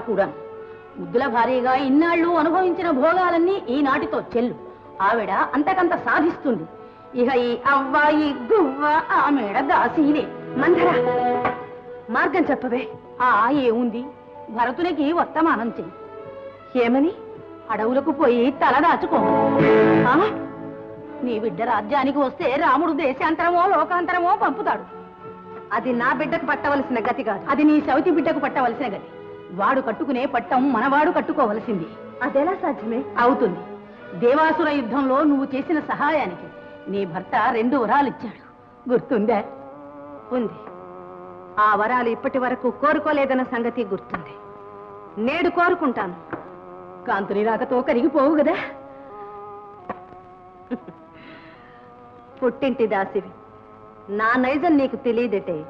కూడా. ముద్దుల భార్యగా ఇన్నాళ్ళు అనుభవించిన భోగాలన్నీ ఈనాటితో చెల్లు. ఆవిడ అంతకంత సాధిస్తుంది. ఇక ఈ అవ్వాయి గువ్వ ఆమెడ దాసీలే మంధర మార్గం చెప్పవే. ఆ ఏముంది? భరతునికి వర్తమానం చెయ్యి. ఏమని? అడవులకు పోయి తల దాచుకో. నీ బిడ్డ రాజ్యానికి వస్తే రాముడు దేశాంతరమో లోకాంతరమో పంపుతాడు. అది నా బిడ్డకు పట్టవలసిన గతి కాదు. అది నీ సవితి బిడ్డకు పట్టవలసిన గతి. వాడు కట్టుకునే పట్టం మనవాడు కట్టుకోవలసింది. అదెలా సాధ్యమే? అవుతుంది. దేవాసుర యుద్ధంలో నువ్వు చేసిన సహాయానికి నీ భర్త రెండు వరాలు ఇచ్చాడు. గుర్తుందా? ఉంది. ఆ వరాలు ఇప్పటి వరకు కోరుకోలేదన్న సంగతి గుర్తుంది. నేడు కోరుకుంటాను. కాంతుని రాకతో కరిగిపోవు కదా? పుట్టింటి దాసివి. నా నైజం నీకు తెలియదటే.